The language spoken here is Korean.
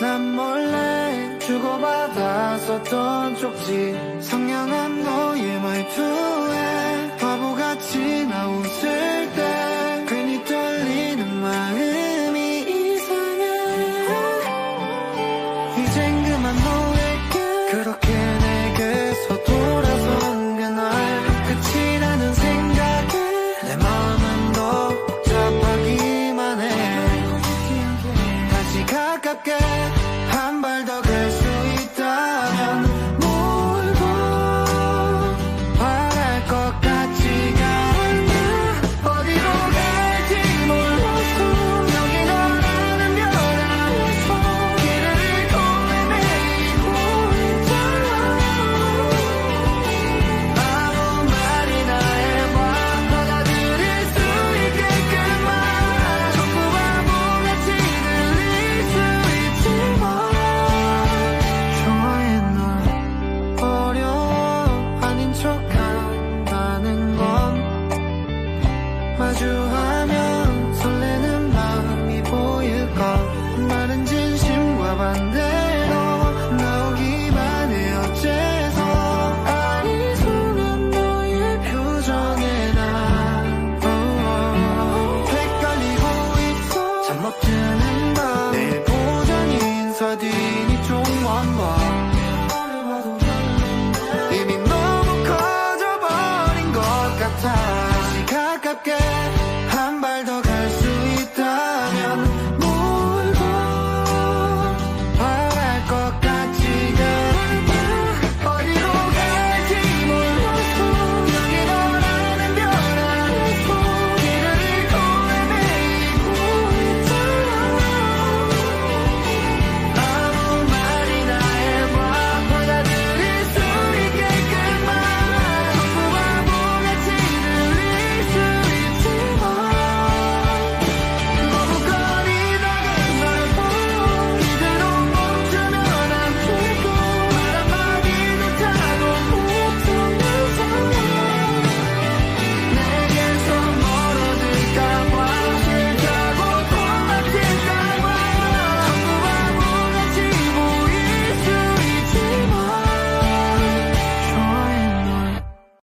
난 몰래 주고받아 썼던 쪽지. 상냥한 너의 말투에 마주하면 설레는 마음이 보일까 많은 진심과 반대로 나오기만 해 어째서? 아리송한 너의 표정에 난 oh, 이고 있고 잠못 드는 밤. 내일 보자니 인사 뒤니 좀만 봐 again